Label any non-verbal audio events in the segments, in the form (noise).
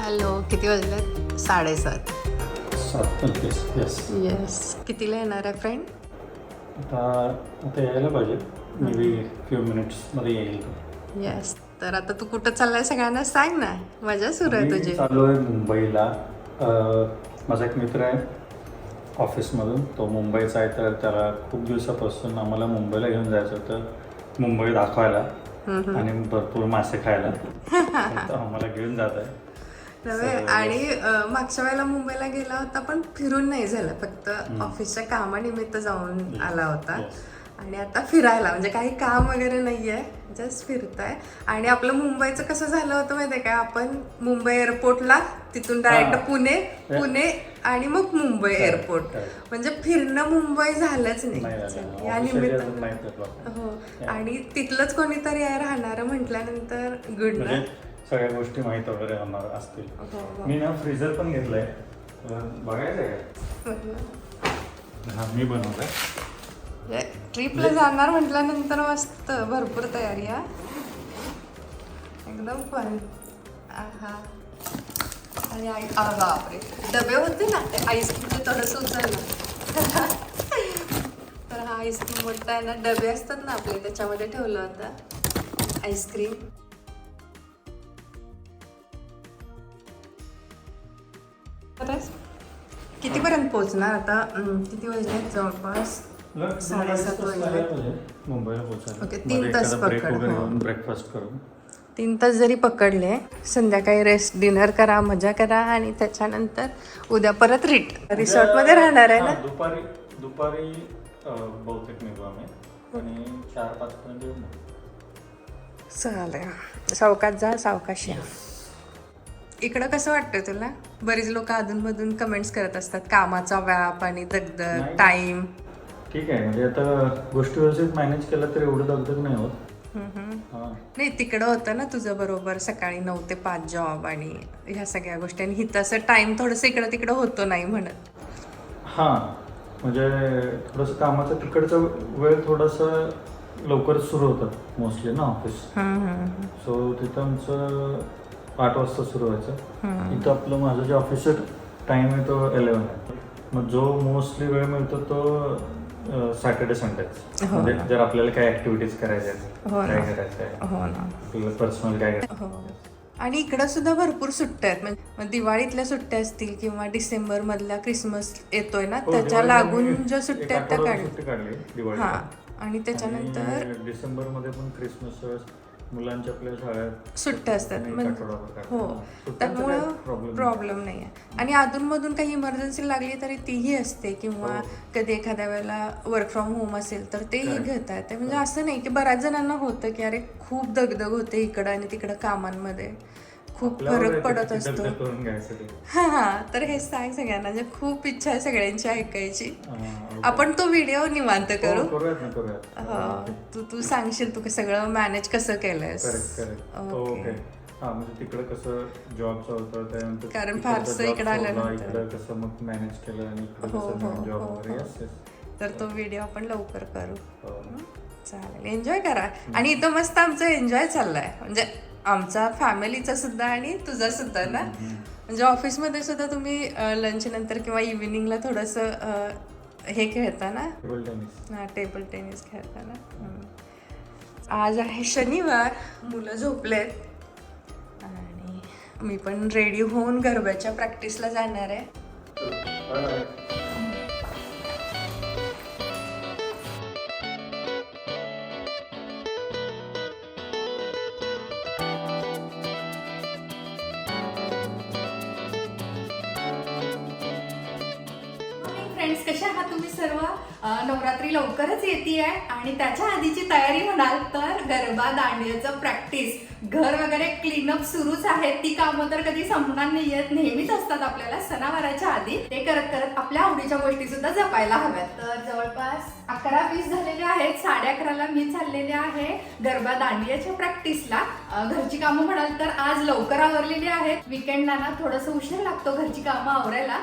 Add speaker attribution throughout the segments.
Speaker 1: Hello किती वाजलेत? साडेसात.
Speaker 2: सात पंचवीस येस
Speaker 1: येस कितीला येणार आहे फ्रेंड?
Speaker 2: आता आता यायला पाहिजे. मे बी फ्यू मिनिट्समध्ये येईल.
Speaker 1: येस तर आता तू कुठं चाललाय सगळ्यांना सांग ना. मजा सुरू आहे तुझी.
Speaker 2: चालू आहे मुंबईला. माझा एक मित्र आहे ऑफिसमधून. तो मुंबईचा आहे तर त्याला खूप दिवसापासून आम्हाला मुंबईला घेऊन जायचं होतं. मुंबई दाखवायला. आणि भरपूर मासे खायला. (laughs) आम्हाला घेऊन जात आहे.
Speaker 1: आणि मागच्या वेळेला मुंबईला गेला होता पण फिरून नाही झालं. फक्त ऑफिसच्या कामानिमित्त जाऊन आला होता. आणि आता फिरायला म्हणजे काही काम वगैरे नाहीये. जस्ट फिरताय. आणि आपलं मुंबईचं कसं झालं होतं माहितीये का? आपण मुंबई एअरपोर्टला तिथून डायरेक्ट. पुणे पुणे आणि मग मुंबई एअरपोर्ट. म्हणजे फिरणं मुंबई झालंच
Speaker 2: नाही.
Speaker 1: नाही. या निमित्तानं
Speaker 2: नाही फिरलो.
Speaker 1: हो. आणि तिथलंच कोणीतरी आहे राहणार म्हटल्यानंतर गुड ना?
Speaker 2: म्हणजे सगळ्या गोष्टी माहीत वगैरे होणार असतील.
Speaker 1: हो, हो.
Speaker 2: मी ना फ्रीजर पण घेतलंय. बघायचं आहे का? हा मी बनवलंय.
Speaker 1: ट्रिपला जाणार म्हटल्यानंतर मस्त भरपूर तयारी हा. एकदम फन आणि आई बापरे. डबे होते ना ते आईस्क्रीमचे थोडंसं उचललं तर हा आईस्क्रीम मोठा आहे ना डबे असतात ना आपले त्याच्यामध्ये ठेवलं होतं. आईस्क्रीम कितीपर्यंत पोहोचणार आता. किती वाजले? जवळपास साडेसात वाजले.
Speaker 2: मुंबईला पोहोचायला.
Speaker 1: ओके, तीन तास पकड,
Speaker 2: ब्रेकफास्ट करून.
Speaker 1: तीन तास जरी पकडले संध्याकाळी रेस्ट डिनर करा मजा करा आणि त्याच्यानंतर उद्या परत रिट रिसॉर्टमध्ये राहणार आहे ना?
Speaker 2: दुपारी दुपारी बहुतेक निघू आम्ही. आणि चार पाच पर्यंत.
Speaker 1: चालेल. सावकाश जा सावकाश या. इकडं कसं वाटतं तुला? बरीच लोक अधूनमधून कमेंट्स करत असतात कामाचा व्याप आणि दगदग
Speaker 2: नाही.
Speaker 1: टाइम
Speaker 2: ठीक आहे म्हणजे आता गोष्टी व्यवस्थित मॅनेज केलं तर एवढं दगदग नाही होत. हा.
Speaker 1: नाही तिकडं होतं ना तुझं बरोबर सकाळी नऊ ते पाच जॉब आणि ह्या सगळ्या गोष्टी. आणि हिथं असं टाइम थोडंसं इकडं तिकडं होतो नाही म्हणत.
Speaker 2: हा म्हणजे थोडंसं कामाचं तिकडचं वेळ थोडंसं लवकर सुरू होतं मोस्टली ना ऑफिस सो तिथं आमचं आठ वाजता सुरू व्हायचं. इथं आपलं माझं जे ऑफिसचं टाइम आहे तो इलेवन आहे मग जो मोस्टली वेळ मिळतो तो सॅटर्डे संडेच
Speaker 1: हो
Speaker 2: म्हणजे. जर आपल्याला काही ऍक्टिव्हिटीज करायच्या आहेत
Speaker 1: हो.
Speaker 2: काय करायचं आहे
Speaker 1: हो
Speaker 2: आपल्याला पर्सनल काय करायचं
Speaker 1: आणि इकडं सुद्धा भरपूर सुट्ट्या आहेत. म्हणजे दिवाळीतल्या सुट्ट्या असतील किंवा डिसेंबर मधला क्रिसमस येतोय ना त्याच्या लागून ज्या सुट्ट्या आहेत त्या
Speaker 2: काढली
Speaker 1: हा. आणि त्याच्यानंतर
Speaker 2: डिसेंबरमध्ये पण क्रिसमस मुलांच्या आपल्या शाळेत
Speaker 1: सुट्ट्या असतात म्हणजे. हो त्यामुळं. प्रॉब्लेम नाही आहे आणि अधूनमधून काही इमर्जन्सी लागली तरी तीही असते किंवा
Speaker 2: हो.
Speaker 1: कधी एखाद्या वेळेला वर्क फ्रॉम होम असेल तर तेही. घेता येते म्हणजे असं नाही की बऱ्याच जणांना होतं की अरे खूप दगदग होते इकडं आणि तिकडं कामांमध्ये खूप फरक पडत असतो. हा हा. तर हे सांग सगळ्यांना म्हणजे खूप इच्छा आहे सगळ्यांची ऐकायची. आपण तो व्हिडिओ निवांत करू.
Speaker 2: हो, करूयात.
Speaker 1: हो तू तू सांगशील तू सगळं मॅनेज कसं केलंयस? ओके.
Speaker 2: हा म्हणजे तिकडं कसं जॉबचं होतं त्यानंतर
Speaker 1: कारण फारसं इकडं आल्यानंतर.
Speaker 2: इकडं कसं मग मॅनेज केलं आणि
Speaker 1: हो,
Speaker 2: जॉब वगैरे.
Speaker 1: तर तो व्हिडिओ आपण लवकर करू. चालेल. एन्जॉय करा. आणि इथं मस्त आमचं एन्जॉय चाललाय. म्हणजे आमचा फॅमिलीचा सुद्धा आणि तुझा सुद्धा ना? म्हणजे ऑफिसमध्ये सुद्धा तुम्ही लंच नंतर किंवा इव्हिनिंगला थोडंसं हे खेळता ना?
Speaker 2: टेबल टेनिस
Speaker 1: हा टेबल टेनिस खेळता ना. आज आहे शनिवार मुलं झोपलेत. आणि मी पण रेडी होऊन गरब्याच्या प्रॅक्टिसला जाणार आहे. कशा आहात तुम्ही सर्व? नवरात्री लवकरच येते आहे आणि त्याच्या आधीची तयारी म्हणाल तर गरबा दांडियाचं प्रॅक्टिस. घर वगैरे क्लीनअप सुरूच आहेत. ती कामं तर कधी संपणार नाही येत नेहमीच असतात आपल्याला सणावाराच्या आधी. ते करत करत आपल्या आवडीच्या गोष्टी सुद्धा जपायला हव्यात. तर जवळपास अकरा वीस झालेले आहेत. साडे अकराला मी चाललेले आहे. गरबा दांडियाच्या प्रॅक्टिसला घरची कामं म्हणाल तर आज लवकर आवरलेली आहेत. विकेंडला ना थोडंसं उशीर लागतो घरची कामं आवरायला.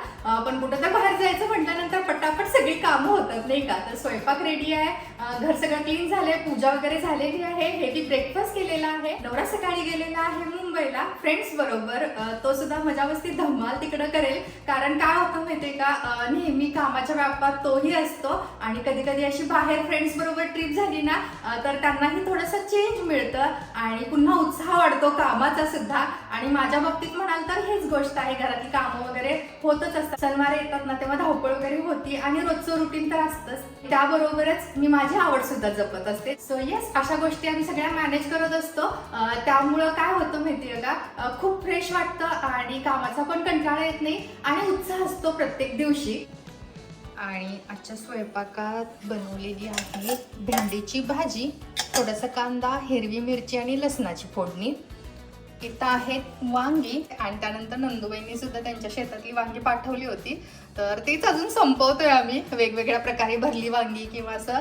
Speaker 1: पण कुठं तर बाहेर जायचं म्हटल्यानंतर पटापट सगळी कामं होतात नाही का? तर स्वयंपाक रेडी आहे. घर सगळं क्लीन झालंय. पूजा वगैरे झालेली आहे. हेवी ब्रेकफास्ट केलेला आहे. नवरा सकाळी गेलेला आहे. मुंबई
Speaker 3: मुंबईला फ्रेंड्स बरोबर तो सुद्धा मजा मस्ती धमाल तिकडं करेल. कारण काय होतं माहितीये का नेहमी कामाच्या व्यापात तोही असतो आणि कधी कधी अशी बाहेर फ्रेंड्स बरोबर ट्रिप झाली ना तर त्यांनाही थोडंसं चेंज मिळतं आणि पुन्हा उत्साह वाढतो कामाचा सुद्धा. आणि माझ्या बाबतीत म्हणाल तर हेच गोष्ट आहे घरातली कामं वगैरे होतच असतात. सणवार येतात ना तेव्हा धावपळ वगैरे होती आणि रोजचं रुटीन तर असतंच. त्याबरोबरच मी माझी आवड सुद्धा जपत असते. सो येस अशा गोष्टी आम्ही सगळ्या मॅनेज करत असतो. त्यामुळं काय होतं माहितीये का खूप फ्रेश वाटतं आणि कामाचा पण कंटाळा येत नाही आणि उत्साह असतो प्रत्येक दिवशी. आणि आजच्या स्वयंपाकात बनवलेली आहे भेंडीची भाजी थोडासा कांदा हिरवी मिरची आणि लसणाची फोडणी. इथं आहेत वांगी आणि त्यानंतर नंदुबाईंनी सुद्धा त्यांच्या शेतातली वांगी पाठवली होती. तर तीच अजून संपवतोय आम्ही. वेगवेगळ्या प्रकारे भरली वांगी किंवा असं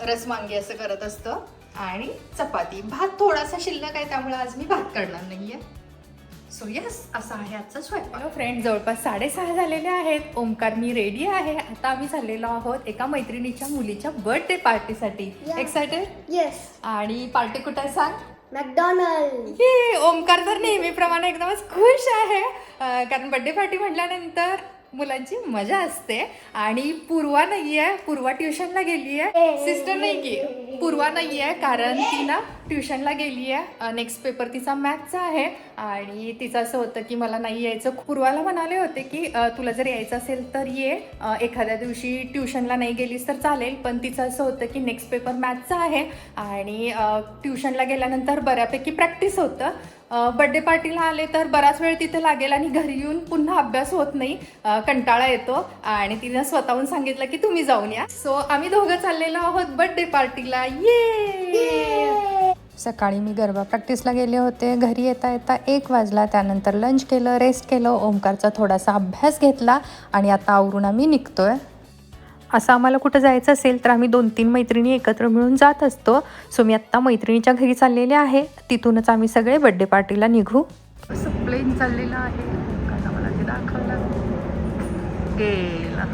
Speaker 3: रस वांगी असं करत असतं. आणि चपाती. भात थोडासा शिल्लक आहे त्यामुळे आज मी भात करणार नाहीये. सो यस असा आहे आजचा स्वयंपाक.
Speaker 1: हॅलो फ्रेंड जवळपास साडेसहा झालेले आहेत. ओमकार मी रेडी आहे. आता आम्ही चाललेलो आहोत एका मैत्रिणीच्या मुलीच्या बर्थडे पार्टीसाठी. एक्सायटेड
Speaker 4: Yes,
Speaker 1: आणि पार्टी कुठे आहे सांग. ये ओमकार तर नेहमीप्रमाणे एकदमच खुश आहे. कारण बर्थडे पार्टी म्हटल्यानंतर मुलांची मजा असते. आणि पूर्वा नाही आहे पूर्वा ट्युशनला गेली आहे सिस्टर नाही की पूर्वा नाही आहे कारण ती ना ट्युशनला गेली आहे नेक्स्ट पेपर तिचा मॅथचा आहे. आणि तिचं असं होतं की मला नाही यायचं. पूर्वाला म्हणाले होते की तुला जर यायचं असेल तर ये. एखाद्या दिवशी ट्युशनला नाही गेलीस तर चालेल. पण तिचं असं होतं की नेक्स्ट पेपर मॅथचा आहे. आणि ट्युशनला गेल्यानंतर बऱ्यापैकी प्रॅक्टिस होतं. बड्डे पार्टीला आले तर बराच वेळ तिथे लागेल आणि घरी येऊन पुन्हा अभ्यास होत नाही. कंटाळा येतो आणि तिनं स्वतःहून सांगितलं की तुम्ही जाऊन या. सो आम्ही दोघं चाललेलो आहोत बड्डे पार्टीला ये सकाळी मी गरबा प्रॅक्टिसला गेले होते. घरी येता येता एक वाजला. त्यानंतर लंच केलं रेस्ट केलं. ओमकारचा थोडासा अभ्यास घेतला आणि आता आवरून आम्ही निघतोय. असं आम्हाला कुठं जायचं असेल तर आम्ही दोन तीन मैत्रिणी एकत्र मिळून जात असतो. सो मी आत्ता मैत्रिणीच्या घरी चाललेले आहे. तिथूनच आम्ही सगळे बड्डे पार्टीला निघू. असं प्लेन चाललेलं आहे. मला ते दाखवलं गेला.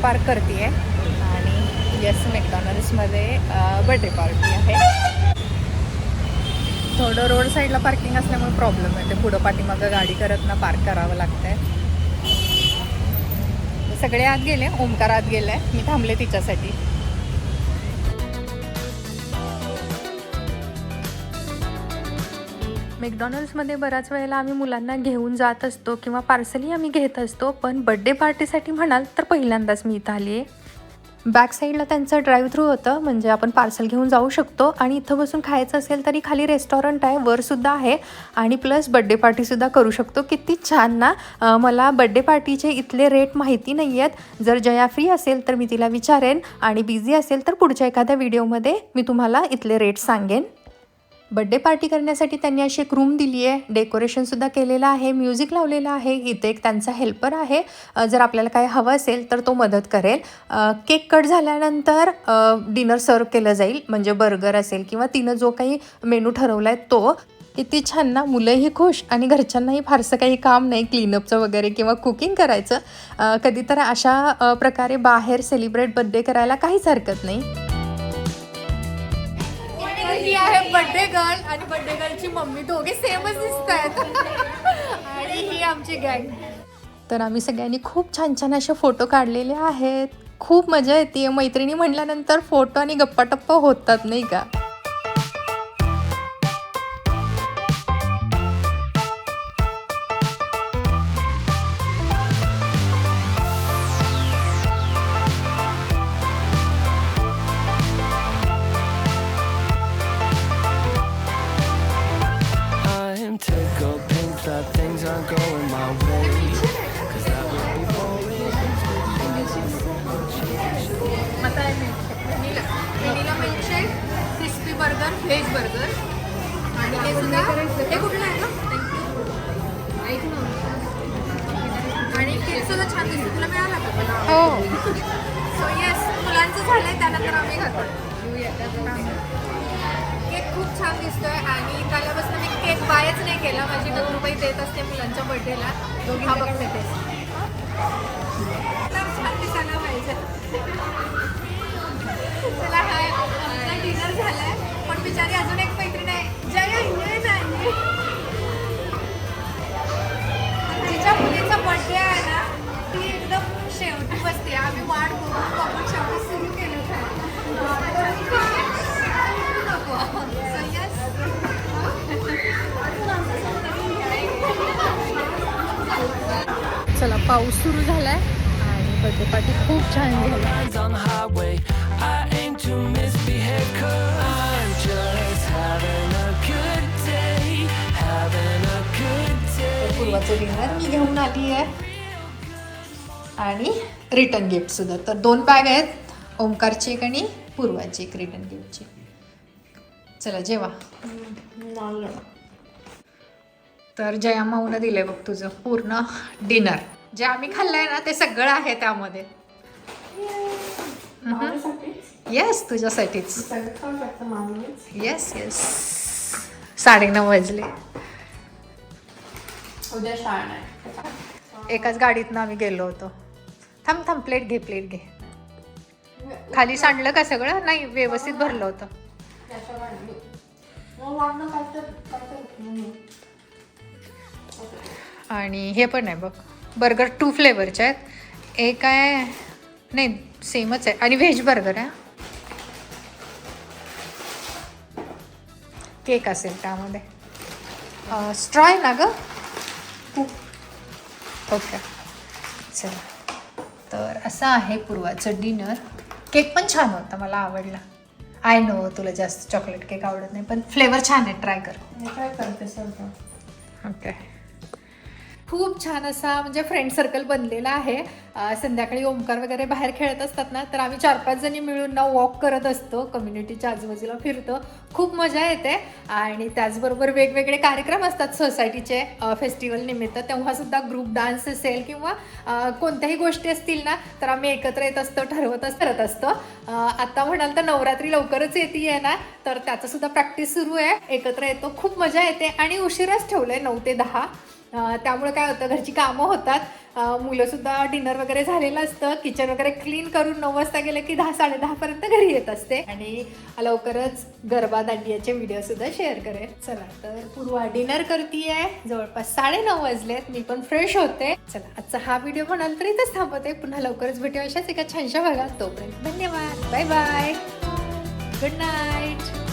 Speaker 1: मैत्रिणी पार्क करते आणि येस मॅकडॉनल्ड्समध्ये बर्थडे पार्टी आहे. थोडं रोड साईडला पार्किंग असल्यामुळे प्रॉब्लेम येते पुढं पाठीमागं गाडी करत ना पार्क करावं लागतंय. सगळे आत गेले ओमकार आत गेलाय. मी थांबले तिच्यासाठी. मॅकडॉनल्ड्समध्ये बऱ्याच वेळेला आम्ही मुलांना घेऊन जात असतो किंवा पार्सलही आम्ही घेत असतो पण बड्डे पार्टीसाठी म्हणाल तर पहिल्यांदाच मी इथं आली आहे बॅक साईडला त्यांचं ड्राईव्ह थ्रू होतं म्हणजे आपण पार्सल घेऊन जाऊ शकतो आणि इथं बसून खायचं असेल तरी खाली रेस्टॉरंट आहे वरसुद्धा आहे आणि प्लस बड्डे पार्टीसुद्धा करू शकतो. किती छान ना? मला बड्डे पार्टीचे इथले रेट माहिती नाही आहेत जर जया फ्री असेल तर मी तिला विचारेन आणि बिझी असेल तर पुढच्या एखाद्या व्हिडिओमध्ये मी तुम्हाला इथले रेट सांगेन. बड्डे पार्टी करण्यासाठी त्यांनी अशी एक रूम दिली आहे. डेकोरेशनसुद्धा केलेलं आहे. म्युझिक लावलेलं आहे. इथे एक त्यांचा हेल्पर आहे. जर आपल्याला काय हवं असेल तर तो मदत करेल. केक कट झाल्यानंतर डिनर सर्व केलं जाईल. म्हणजे बर्गर असेल किंवा तिनं जो काही मेनू ठरवला आहे तो. किती छान ना मुलंही खुश आणि घरच्यांनाही फारसं काही काम नाही. क्लीनअपचं वगैरे किंवा कुकिंग करायचं. कधी तर अशा प्रकारे बाहेर सेलिब्रेट बड्डे करायला काहीच हरकत नाही. ही आहे बर्थडे गर्ल आणि बर्थडे गर्लची मम्मी. दोघे सेमच दिसत आहेत आणि ही आमची गँग तर आम्ही सगळ्यांनी खूप छान छान असे फोटो काढलेले आहेत. खूप मजा येते. मैत्रिणी म्हणल्यानंतर फोटो आणि गप्पा टप्पा होतात नाही का? सुद्धा छान दिसतो. तुला मिळाला का? पण हो. सो येस मुलांचं झालंय त्यानंतर आम्ही खातो केक केक खूप छान दिसतोय आणि त्याल्यापासून मी केक बायच नाही केला. माझी नवरुबाई देत असते मुलांच्या बर्थडेला हा बघते ते छान दिसायला पाहिजे. पाऊस सुरू झालाय आणि बर्थडे पार्टी खूप छान. पूर्वाचं डिनर मी घेऊन आली आहे. आणि रिटर्न गिफ्ट सुद्धा. तर दोन बॅग आहेत ओमकारची एक आणि पूर्वाची एक रिटर्न गिफ्टची चला जेवा. तर जया माऊनं दिलंय बघ तुझं पूर्ण डिनर जे आम्ही खाल्लंय ना ते सगळं आहे त्यामध्ये. येस तुझ्यासाठीच. येस येस साडेनऊ वाजले.
Speaker 3: उद्या शाळा
Speaker 1: एकाच गाडीतनं आम्ही गेलो होतो. थांब थांब प्लेट घे प्लेट घे. खाली सांडलं का सगळं? नाही व्यवस्थित भरलं होतं. आणि हे पण आहे बघ. बर्गर टू फ्लेवरचे आहेत. एक आहे नाही सेमच आहे. आणि व्हेज बर्गर आहे. केक असेल त्यामध्ये. स्ट्रॉ आहे ना ग? ओके चला. तर असं आहे पूर्वाचं डिनर केक पण छान होता मला आवडला. आय नो तुला जास्त चॉकलेट केक आवडत नाही पण फ्लेवर छान आहे. ट्राय कर.
Speaker 3: काय करते सर
Speaker 1: ओके खूप छान असा म्हणजे फ्रेंड सर्कल बनलेला आहे. संध्याकाळी ओमकार वगैरे बाहेर खेळत असतात ना तर आम्ही चार पाच जणी मिळून ना वॉक करत असतो कम्युनिटीच्या आजूबाजूला फिरतो. खूप मजा येते. आणि त्याचबरोबर वेगवेगळे कार्यक्रम असतात सोसायटीचे फेस्टिवल निमित्त. तेव्हा सुद्धा ग्रुप डान्स असेल किंवा कोणत्याही गोष्टी असतील ना तर आम्ही एकत्र येत असतो ठरवत करत असतो. आता म्हणाल तर नवरात्री लवकरच येते ना तर त्याचंसुद्धा प्रॅक्टिस सुरू आहे. एकत्र येतो खूप मजा येते. आणि उशिराच ठेवलं आहे नऊ ते दहा. त्यामुळे काय होतं घरची कामं होतात. मुलंसुद्धा डिनर वगैरे झालेलं असतं. किचन वगैरे क्लीन करून नऊ वाजता गेलं की दहा साडेदहापर्यंत घरी येत असते. आणि लवकरच गरबा दांडियाचे व्हिडिओसुद्धा शेअर करेल चला तर पूर्वा डिनर करतीये. जवळपास साडेनऊ वाजलेत. मी पण फ्रेश होते. चला आजचा हा व्हिडिओ म्हणाल तर इथंच थांबवते. पुन्हा लवकरच भेटू अशाच एका छानशा भागात. तोपर्यंत धन्यवाद. Bye bye good night